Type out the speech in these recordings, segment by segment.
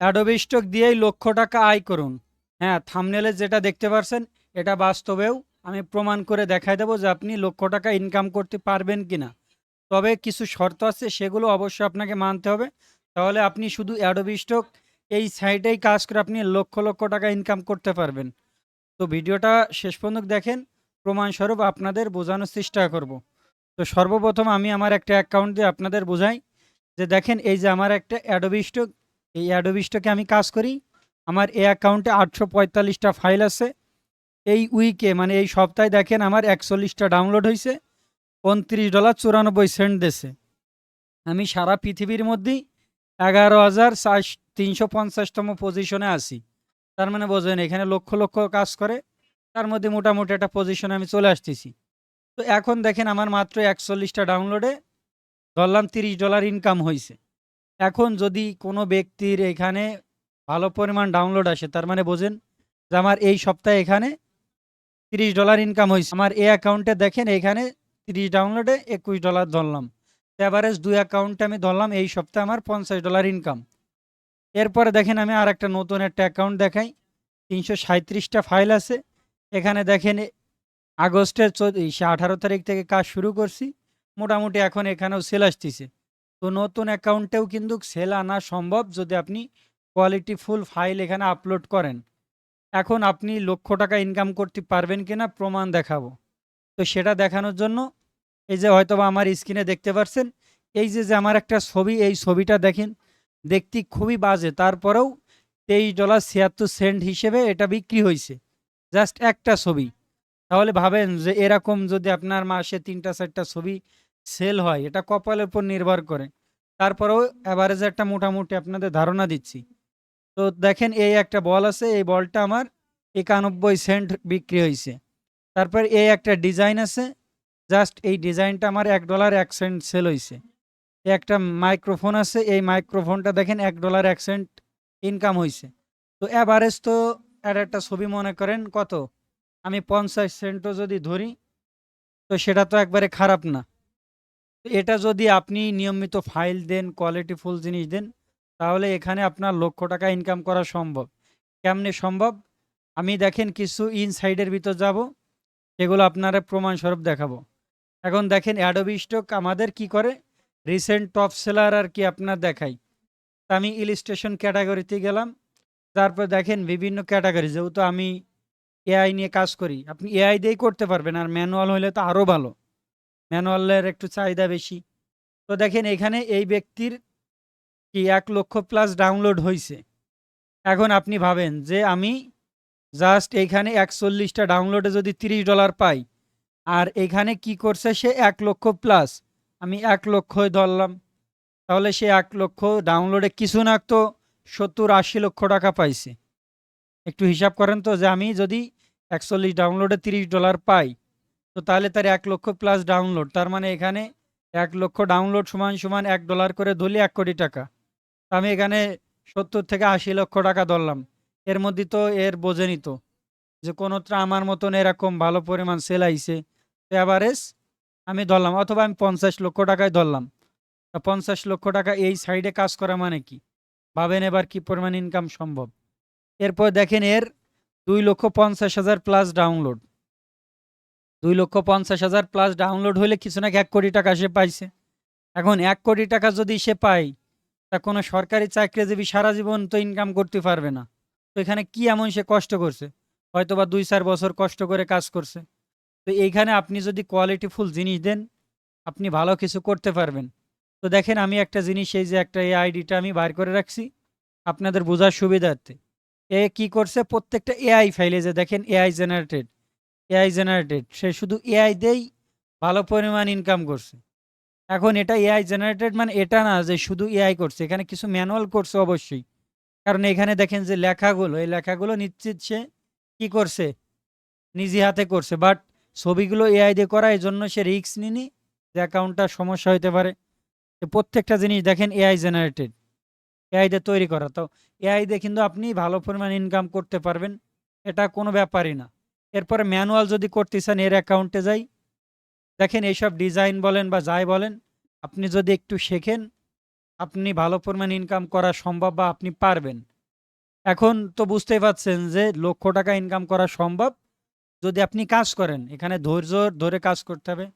Adobe stock দিয়েই লক্ষ টাকা আয় করুন। হ্যাঁ থামনেলে যেটা দেখতে পারছেন, এটা বাস্তবেও আমি প্রমাণ করে দেখাই দেবো যে আপনি লক্ষ টাকা ইনকাম করতে পারবেন কিনা। তবে কিছু শর্ত আছে, সেগুলো অবশ্যই আপনাকে মানতে হবে। তাহলে আপনি শুধু অ্যাডোবি স্টক এই সাইটেই কাজ করে আপনি লক্ষ লক্ষ টাকা ইনকাম করতে পারবেন। তো ভিডিওটা শেষ পর্যন্ত দেখেন, প্রমাণস্বরূপ আপনাদের বোঝানোর চেষ্টা করব। তো সর্বপ্রথম আমি আমার একটা অ্যাকাউন্ট দিয়ে আপনাদের বোঝাই যে দেখেন, এই যে আমার একটা অ্যাডোবি স্টক এই অ্যাডোবি স্টকে আমি কাজ করি। আমার এই অ্যাকাউন্টে আটশো পঁয়তাল্লিশটা ফাইল আছে। এই উইকে মানে এই সপ্তাহে দেখেন আমার একচল্লিশটা ডাউনলোড হয়েছে উনত্রিশ ডলার চুরানব্বই সেন্ট দেশে আমি সারা পৃথিবীর মধ্যেই এগারো হাজার তিনশো পঞ্চাশতম পজিশনে আছি। তার মানে বোঝেন, এখানে লক্ষ লক্ষ কাজ করে, তার মধ্যে মোটামুটি একটা পজিশনে আমি চলে আসতেছি। তো এখন দেখেন আমার মাত্র একচল্লিশটা ডাউনলোডে ধরলাম তিরিশ ডলার ইনকাম হয়েছে এখন যদি কোনো ব্যক্তির এখানে ভালো পরিমাণ ডাউনলোড আসে, তার মানে বোঝেন যে আমার এই সপ্তাহে এখানে তিরিশ ডলার ইনকাম হয়েছে। আমার এই অ্যাকাউন্টে দেখেন, এখানে তিরিশ ডাউনলোডে একুশ ডলার ধরলাম। অ্যাভারেজ দুই অ্যাকাউন্টে আমি ধরলাম, এই সপ্তাহে আমার পঞ্চাশ ডলার ইনকাম এরপরে দেখেন, আমি আর একটা নতুন একটা অ্যাকাউন্ট দেখাই। তিনশো সাঁত্রিশটা ফাইল আছে। এখানে দেখেন, আগস্টের আগস্টের আঠারো তারিখ থেকে কাজ শুরু করছি। মোটামুটি এখন এখানেও সেল আসতেছে। তো নতুন অ্যাকাউন্টেও কিন্তু সেল আনা সম্ভব যদি আপনি কোয়ালিটি ফুল ফাইল এখানে আপলোড করেন। এখন আপনি লক্ষ টাকা ইনকাম করতে পারবেন কিনা প্রমাণ দেখাবো। তো সেটা দেখানোর জন্য এই যে হয়তোবা আমার স্ক্রিনে দেখতে পাচ্ছেন এই যে যে আমার একটা ছবি, এই ছবিটা দেখেন, দেখতে খুবই বাজে। তারপরেও তেইশ ডলার ছিয়াত্তর সেন্ট হিসেবে এটা বিক্রি হয়েছে জাস্ট একটা ছবি। তাহলে ভাবেন যে এরকম যদি আপনার মাসে তিনটা, চারটা ছবি সেল হয়, এটা কপালের উপর নির্ভর করে। তারপরেও অ্যাভারেজ একটা মোটামুটি আপনাদের ধারণা দিচ্ছি। তো দেখেন, এই একটা বল আছে, এই বলটা আমার একানব্বই সেন্ট বিক্রি হয়েছে তারপর এই একটা ডিজাইন আছে, জাস্ট এই ডিজাইনটা আমার এক ডলার এক সেন্ট সেল হয়েছে একটা মাইক্রোফোন আছে, এই মাইক্রোফোনটা দেখেন এক ডলার এক সেন্ট ইনকাম হয়েছে তো অ্যাভারেজ তো আর একটা ছবি মনে করেন কত? আমি পঞ্চাশ সেন্টও যদি ধরি, তো সেটা তো একবারে খারাপ না। এটা যদি আপনি নিয়মিত ফাইল দেন, কোয়ালিটি ফুল জিনিস দেন, তাহলে এখানে আপনার লক্ষ টাকা ইনকাম করা সম্ভব। কেমনে সম্ভব? আমি দেখেন কিছু ইনসাইডের ভিতর যাব এগুলো আপনারা প্রমাণস্বরূপ দেখাবো। এখন দেখেন অ্যাডোবি স্টক আমাদের কি করে? রিসেন্ট টপ সেলার আর কি আপনার দেখাই। আমি ইলিস্ট্রেশন ক্যাটাগরিতে গেলাম, তারপর দেখেন বিভিন্ন ক্যাটাগরি যেহেতু আমি এআই নিয়ে কাজ করি, আপনি এআই দিয়েই করতে পারবেন, আর ম্যানুয়াল হলে তো আরও ভালো। ম্যানুয়ালের একটু চাহিদা বেশি। তো দেখেন, এখানে এই ব্যক্তির কি এক লক্ষ প্লাস ডাউনলোড হয়েছে এখন আপনি ভাবেন যে আমি জাস্ট এইখানে একচল্লিশটা ডাউনলোডে যদি তিরিশ ডলার পাই, আর এখানে কি করছে সে এক লক্ষ প্লাস আমি এক লক্ষই ধরলাম। তাহলে সে এক লক্ষ ডাউনলোডে কিছু না তো সত্তর আশি লক্ষ টাকা পাইছে। একটু হিসাব করেন তো যে আমি যদি একচল্লিশ ডাউনলোডে তিরিশ ডলার পাই তো তাহলে তার এক লক্ষ প্লাস ডাউনলোড তার মানে এখানে এক লক্ষ ডাউনলোড সমান সমান এক ডলার করে ধরলে এক কোটি টাকা। আমি এখানে সত্তর থেকে আশি লক্ষ টাকা ধরলাম। এর মধ্যে তো এর বোঝেনি তো যে কোনোটা আমার মতন এরকম ভালো পরিমাণ সেল আইছে। অ্যাভারেজ আমি ধরলাম অথবা আমি পঞ্চাশ লক্ষ টাকায় ধরলাম। পঞ্চাশ লক্ষ টাকা এই সাইডে কাজ করা মানে কি? ভাবেন এবার কি পরিমাণ ইনকাম সম্ভব। এরপর দেখেন এর দুই লক্ষ পঞ্চাশ হাজার প্লাস ডাউনলোড দুই লক্ষ পঞ্চাশ হাজার প্লাস ডাউনলোড হলে কিছু না এক কোটি টাকা সে পাইছে। এখন এক কোটি টাকা যদি সে পায়, তা কোনো সরকারি চাকরিজীবী সারা জীবন তো ইনকাম করতে পারবে না। তো এখানে কি এমন সে কষ্ট করছে? হয়তো বা দুই চার বছর কষ্ট করে কাজ করছে। তো এইখানে আপনি যদি কোয়ালিটি ফুল জিনিস দেন, আপনি ভালো কিছু করতে পারবেন। তো দেখেন আমি একটা জিনিস, এই যে একটা এই আইডিটা আমি বার করে রাখছি আপনাদের বোঝার সুবিধার্থে। এ কি করছে? প্রত্যেকটা এআই ফাইলে যে দেখেন এআই জেনারেটেড এআই জেনারেটেড সে শুধু এআই দিয়েই ভালো পরিমাণ ইনকাম করছে। এখন এটা এআই জেনারেটেড মানে এটা না যে শুধু এআই করছে, এখানে কিছু ম্যানুয়াল করছে অবশ্যই। কারণ এখানে দেখেন যে লেখাগুলো, এই লেখাগুলো নিশ্চিত সে কী করছে, নিজে হাতে করছে। বাট ছবিগুলো এআই দিয়ে করা, এই জন্য সে রিস্ক নিনি যে অ্যাকাউন্টটা সমস্যা হতে পারে। প্রত্যেকটা জিনিস দেখেন এআই জেনারেটেড এআই দিয়ে তৈরি করা। তো এআই দিয়ে কিন্তু আপনি ভালো পরিমাণ ইনকাম করতে পারবেন, এটা কোনো ব্যাপারই না। এরপরে ম্যানুয়াল যদি করতে চান এর অ্যাকাউন্টে যাই। দেখেন এইসব ডিজাইন বলেন বা যাই বলেন, আপনি যদি একটু শেখেন, আপনি ভালো পরিমাণ ইনকাম করা সম্ভব বা আপনি পারবেন। এখন তো বুঝতেই পারছেন যে লক্ষ টাকা ইনকাম করা সম্ভব। যদি আপনি কাজ করেন, এখানে ধৈর্য ধরে কাজ করতে হবে।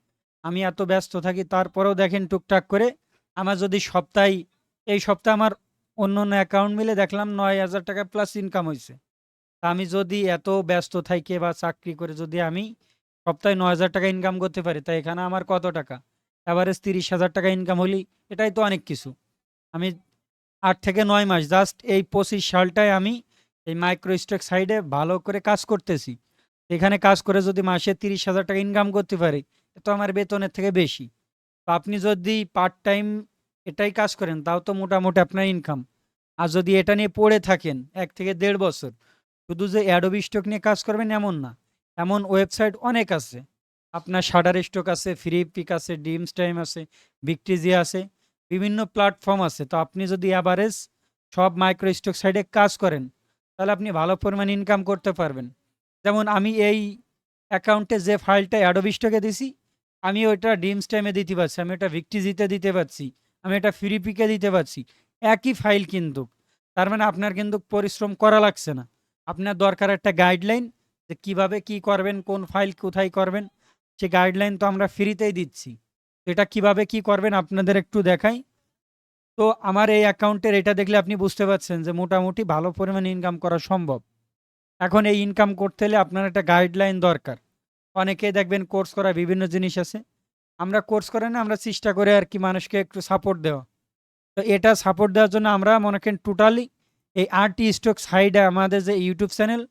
আমি এত ব্যস্ত থাকি, তারপরেও দেখেন টুকটাক করে আমার যদি সপ্তাহে, এই সপ্তাহে আমার অন্য অন্য অ্যাকাউন্ট মিলে দেখলাম নয় হাজার টাকা প্লাস ইনকাম হয়েছে আমি যদি এত ব্যস্ত থাকি বা চাকরি করে যদি আমি সপ্তাহে নয় হাজার টাকা ইনকাম করতে পারি, তা এখানে আমার কত টাকা? অ্যাভারেজ তিরিশ হাজার টাকা ইনকাম হলি এটাই তো অনেক কিছু। আমি আট থেকে নয় মাস জাস্ট এই পঁচিশ সালটায় আমি এই মাইক্রো স্টক সাইডে ভালো করে কাজ করতেছি। এখানে কাজ করে যদি মাসে তিরিশ হাজার টাকা ইনকাম করতে পারি তো আমার বেতনের থেকে বেশি। তো আপনি যদি পার্ট টাইম এটাই কাজ করেন, তাও তো মোটামুটি আপনার ইনকাম আর যদি এটা নিয়ে পড়ে থাকেন, এক থেকে দেড় বছর শুধু যে অ্যাডোবি স্টক নিয়ে কাজ করবেন এমন না, এমন ওয়েবসাইট অনেক আছে। আপনার শাটার স্টক আছে ফ্রি পিক আছে ডিমস টাইম আছে বিকটিজি আছে, বিভিন্ন প্ল্যাটফর্ম আছে। তো আপনি যদি অ্যাভারেজ সব মাইক্রো স্টক সাইডে কাজ করেন, তাহলে আপনি ভালো পরিমাণ ইনকাম করতে পারবেন। যেমন আমি এই অ্যাকাউন্টে যে ফাইলটা অ্যাডোবি স্টকে দিছি, আমি ওইটা ডিমস টাইমে দিতে পারছি, আমি ওটা ভিক্টিজিতে দিতে পারছি, আমি এটা ফ্রি পিকে দিতে পারছি। একই ফাইল কিন্তু, তার মানে আপনার কিন্তু পরিশ্রম করা লাগছে না। আপনার দরকার একটা গাইডলাইন যে কীভাবে কি করবেন, কোন ফাইল কোথায় করবেন, সে গাইডলাইন তো আমরা ফ্রিতেই দিচ্ছি। এটা কীভাবে কি করবেন আপনাদের একটু দেখাই। তো আমার এই অ্যাকাউন্টের এটা দেখলে আপনি বুঝতে পারছেন যে মোটামুটি ভালো পরিমাণ ইনকাম করা সম্ভব। এখন এই ইনকাম করতে হলে আপনার একটা গাইডলাইন দরকার। অনেকেই দেখবেন কোর্স করা বিভিন্ন জিনিস আছে। আমরা কোর্স করে না, আমরা চেষ্টা করে আর কি মানুষকে একটু সাপোর্ট দেওয়া। তো এটা সাপোর্ট দেওয়ার জন্য আমরা মনে করেন টোটালি এই আরটি স্টক সাইডে আমাদের যে ইউটিউব চ্যানেল,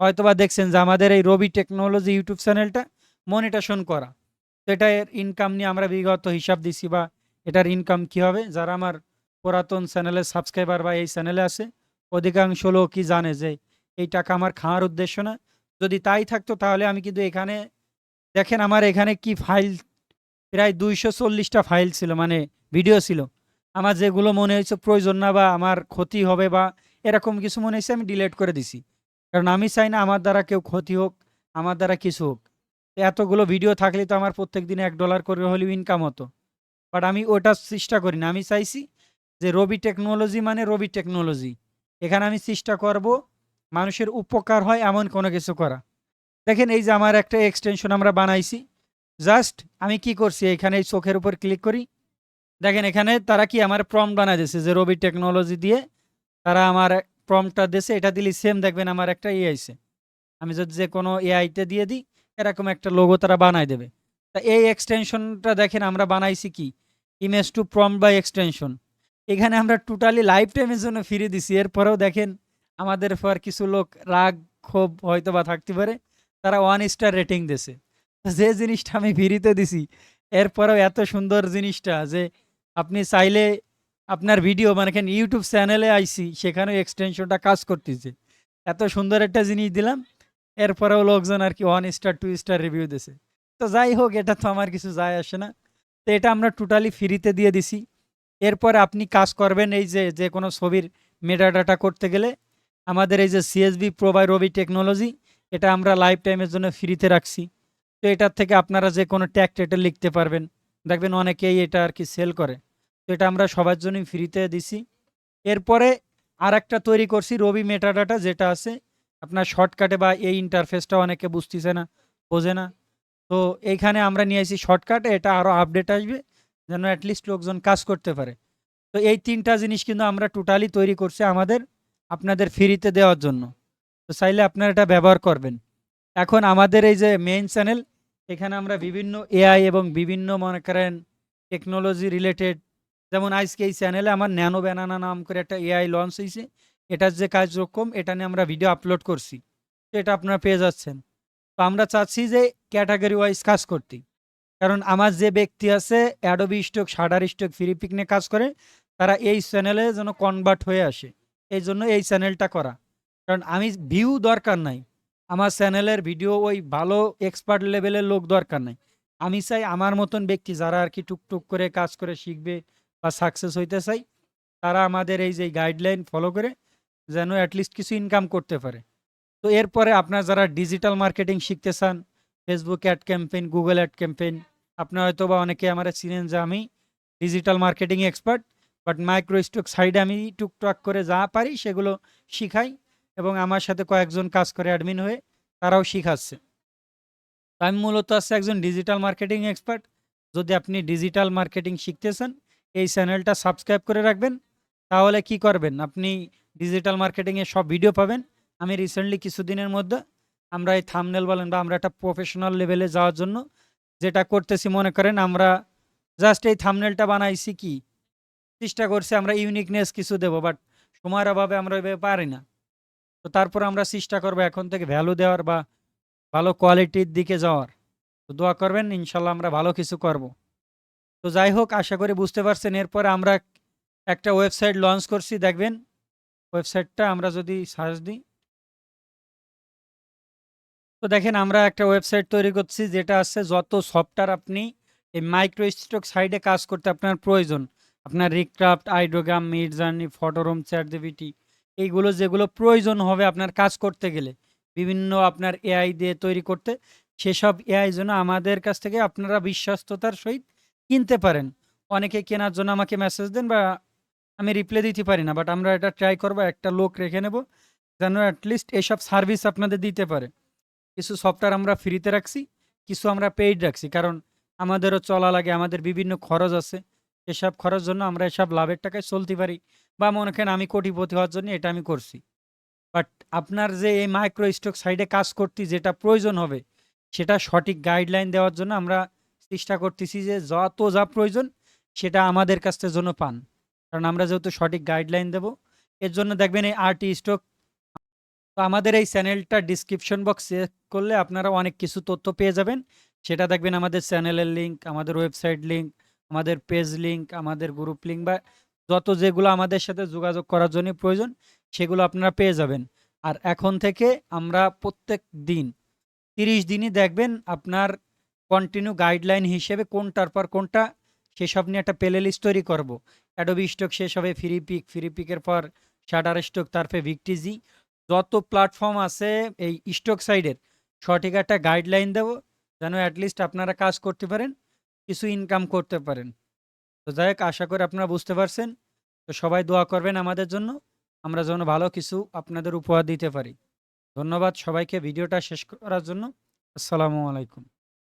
হয়তোবা দেখছেন যে আমাদের এই রবি টেকনোলজি ইউটিউব চ্যানেলটা মনিটেশন করা। তো এটা এর ইনকাম নিয়ে আমরা বিগত হিসাব দিছি বা এটার ইনকাম কী হবে? যারা আমার পুরাতন চ্যানেলের সাবস্ক্রাইবার বা এই চ্যানেলে আছে, অধিকাংশ লোকই জানে যে এই টাকা আমার খাওয়ার উদ্দেশ্য না। যদি তাই থাকতো তাহলে আমি কিন্তু এখানে, দেখেন আমার এখানে কি ফাইল প্রায় দুইশো চল্লিশটা ফাইল ছিল মানে ভিডিও ছিল। আমার যেগুলো মনে হয়েছে প্রয়োজন না বা আমার ক্ষতি হবে বা এরকম কিছু মনে হয়েছে, আমি ডিলিট করে দিছি। কারণ আমি চাই না আমার দ্বারা কেউ ক্ষতি হোক, আমার দ্বারা কিছু হোক। এতগুলো ভিডিও থাকলে তো আমার প্রত্যেক দিনে এক ডলার করে হলেও ইনকাম হতো। বাট আমি ওটা চেষ্টা করি না। আমি চাইছি যে রবি টেকনোলজি মানে রবি টেকনোলজি এখানে আমি চেষ্টা করব মানুষের উপকার হয় এমন কোনো কিছু করা। দেখেন এই যে আমার একটা এক্সটেনশন আমরা বানাইছি। জাস্ট আমি কি করছি? এখানে এই চোখের উপর ক্লিক করি। দেখেন এখানে তারা কি আমার প্রম বানাই দিয়েছে যে রবি টেকনোলজি দিয়ে তারা আমার প্রমটা দিয়েছে এটা দিলে সেম দেখবেন আমার একটা ইয়ে আইছে। আমি যদি যে কোনো এআইতে দিয়ে দিই, এরকম একটা লোগো তারা বানাই দেবে। তা এই এক্সটেনশনটা দেখেন আমরা বানাইছি কি? Image to prompt by extension এখানে আমরা টোটালি লাইফ টাইমের জন্য ফিরে দিছি। এরপরেও দেখেন আমাদের পর কিছু লোক রাগ, ক্ষোভ হয়তো বা থাকতে পারে, তারা ওয়ান স্টার রেটিং দিছে। যে জিনিসটা আমি ফিরিতে দিছি, এরপরেও এত সুন্দর জিনিসটা যে আপনি চাইলে আপনার ভিডিও মানে ইউটিউব চ্যানেলে আইসি, সেখানেও এক্সটেনশনটা কাজ করতেছে। এত সুন্দর একটা জিনিস দিলাম, এরপরেও লোকজন আর কি one star two star review দিছে। তো যাই হোক, এটা তো আমার কিছু যায় আসে না। তো এটা আমরা টোটালি ফ্রিতে দিয়ে দিছি। এরপর আপনি কাজ করবেন এই যে যে কোনো ছবির মেটা ডাটা করতে গেলে। আমাদের এই যে সিএসবি প্রোবাই রবি টেকনোলজি এটা আমরা লাইফ টাইমের জন্য ফ্রিতে রাখছি। তো এটার থেকে আপনারা যে কোনো ট্যাগ লিখতে পারবেন। দেখবেন অনেকেই এটা আর কি সেল করে। এটা আমরা সবার জন্যই ফ্রিতে দিছি। এরপরে আর একটা তৈরি করছি রবি মেটাডাটা, যেটা আছে আপনার শর্টকাটে বা এই ইন্টারফেসটা অনেকে বুঝতেছে না, বোঝে না। তো এইখানে আমরা নিয়ে আসি শর্টকাটে, এটা আরও আপডেট আসবে, যেন অ্যাটলিস্ট লোকজন কাজ করতে পারে। তো এই তিনটা জিনিস কিন্তু আমরা টোটালি তৈরি করছি আমাদের, আপনাদের ফ্রিতে দেওয়ার জন্য। তো চাইলে আপনারা এটা ব্যবহার করবেন। এখন আমাদের এই যে মেইন চ্যানেল এখানে আমরা বিভিন্ন এআই এবং বিভিন্ন মনে করেন টেকনোলজি রিলেটেড যেমন আজকে এই চ্যানেলে আমার ন্যানো ব্যানানা নাম করে একটা এআই লঞ্চ হয়েছে এটার যে কার্যক্রম এটা নিয়ে আমরা ভিডিও আপলোড করছি। এটা আপনারা পেয়ে যাচ্ছেন। তো আমরা চাচ্ছি যে ক্যাটাগরি ওয়াইজ কাজ করতে। কারণ আমার যে ব্যক্তি আছে Adobe Stock Shutterstock free পিকনে কাজ করে, তারা এই চ্যানেলে যেন কনভার্ট হয়ে আসে। এই জন্য এই চ্যানেলটা করা। কারণ আমি ভিউ দরকার নাই। আমার চ্যানেলের ভিডিও ওই ভালো এক্সপার্ট লেভেলের লোক দরকার নাই। আমি চাই আমার মতন ব্যক্তি যারা আর কি টুকটুক করে কাজ করে শিখবে বা সাকসেস হইতে চাই, তারা আমাদের এই যে গাইডলাইন ফলো করে যেন অ্যাটলিস্ট কিছু ইনকাম করতে পারে। তো এরপরে আপনার যারা ডিজিটাল মার্কেটিং শিখতে চান Facebook ad campaign Google ad campaign আপনার হয়তো বা অনেকে আমার চিনেন যে আমি digital marketing expert but micro stock সাইডে আমি টুকটাক করে যা পারি সেগুলো শিখাই এবং আমার সাথে কয়েকজন কাজ করে অ্যাডমিন হয়ে তারাও শিখাচ্ছে। আমি মূলত আছে একজন ডিজিটাল মার্কেটিং এক্সপার্ট যদি আপনি ডিজিটাল মার্কেটিং শিখতেছেন এই চ্যানেলটা সাবস্ক্রাইব করে রাখবেন। তাহলে কি করবেন? আপনি ডিজিটাল মার্কেটিংয়ে সব ভিডিও পাবেন। আমি রিসেন্টলি কিছুদিনের মধ্যে আমরা এই থামনেল বলেন বা আমরা একটা প্রফেশনাল লেভেলে যাওয়ার জন্য যেটা করতেছি, মনে করেন আমরা জাস্ট এই থামনেলটা বানাইছি কি? চেষ্টা করছি আমরা ইউনিকনেস কিছু দেবো বাট সময়ের অভাবে আমরা ওইভাবে পারি না। তো তারপর আমরা চেষ্টা করব এখন থেকে ভ্যালু দেওয়ার বা ভালো কোয়ালিটির দিকে যাওয়ার। তো দোয়া করবেন, ইনশাল্লাহ আমরা ভালো কিছু করব। তো যাই হোক, আশা করি বুঝতে পারছেন। এরপর আমরা একটা ওয়েবসাইট লঞ্চ করছি, দেখবেন। ওয়েবসাইটটা আমরা যদি সার্চ দিই। তো দেখেন, আমরা একটা ওয়েবসাইট তৈরি করছি, যেটা আছে যত সফটওয়্যার আপনি এই মাইক্রো স্টক সাইডে কাজ করতে আপনার প্রয়োজন। আপনার Recraft Ideogram Midjourney Photoroom ChatGPT এইগুলো যেগুলো প্রয়োজন হবে আপনার কাজ করতে গেলে। বিভিন্ন আপনার এআই দিয়ে তৈরি করতে। সেসব এআই জন্য আমাদের কাছ থেকে আপনারা বিশ্বস্ততার সহিত কিনতে পারেন। অনেকে কেনার জন্য আমাকে মেসেজ দেন বা আমি রিপ্লাই দিতে পারি না বাট আমরা এটা ট্রাই করব, একটা লোক রেখে নেব, যেন অ্যাটলিস্ট এসব সার্ভিস আপনাদের দিতে পারে। কিছু সফটওয়্যার আমরা ফ্রিতে রাখছি, কিছু আমরা পেইড রাখছি, কারণ আমাদেরও চলা লাগে, আমাদের বিভিন্ন খরচ আছে। এসব খরচ জন্য আমরা এসব লাভের টাকায় চলতে পারি, বা মনে করেন আমি কোটিপতি হওয়ার জন্য এটা আমি করছি। বাট আপনার যে এই মাইক্রো স্টক সাইডে কাজ করতে যেটা প্রয়োজন হবে, সেটা সঠিক গাইডলাইন দেওয়ার জন্য আমরা চেষ্টা করতেছি যে যত যা প্রয়োজন সেটা আমাদের কাছ থেকে জন্য পান। কারণ আমরা যেহেতু সঠিক গাইডলাইন দেব, এর জন্য দেখবেন এই আরটি স্টক তো আমাদের এই চ্যানেলটা ডিসক্রিপশন বক্স চেক করলে আপনারা অনেক কিছু তথ্য পেয়ে যাবেন। সেটা দেখবেন আমাদের চ্যানেলের লিঙ্ক আমাদের ওয়েবসাইট লিঙ্ক আমাদের পেজ লিঙ্ক আমাদের গ্রুপ লিঙ্ক বা যত যেগুলো আমাদের সাথে যোগাযোগ করার জন্য প্রয়োজন, সেগুলো আপনারা পেয়ে যাবেন। আর এখন থেকে আমরা প্রত্যেক দিন, তিরিশ দিনই দেখবেন আপনার কন্টিনিউ গাইডলাইন হিসেবে কোনটার পর কোনটা সেসব নিয়ে একটা প্লে লিস্ট তৈরি করব। অ্যাডোবি স্টক শেষ হবে ফ্রি পিক ফ্রি পিকের পর শাটার স্টক তারপরে ভিকটিজি যত প্ল্যাটফর্ম আছে এই স্টক সাইডের সঠিক একটা গাইডলাইন দেবো, যেন অ্যাটলিস্ট আপনারা কাজ করতে পারেন, কিছু ইনকাম করতে পারেন। তো যাই হোক, আশা করি আপনারা বুঝতে পারছেন। তো সবাই দোয়া করবেন আমাদের জন্য, আমরা যেন ভালো কিছু আপনাদের উপহার দিতে পারি। ধন্যবাদ সবাইকে ভিডিওটা শেষ করার জন্য। আসসালামু আলাইকুম।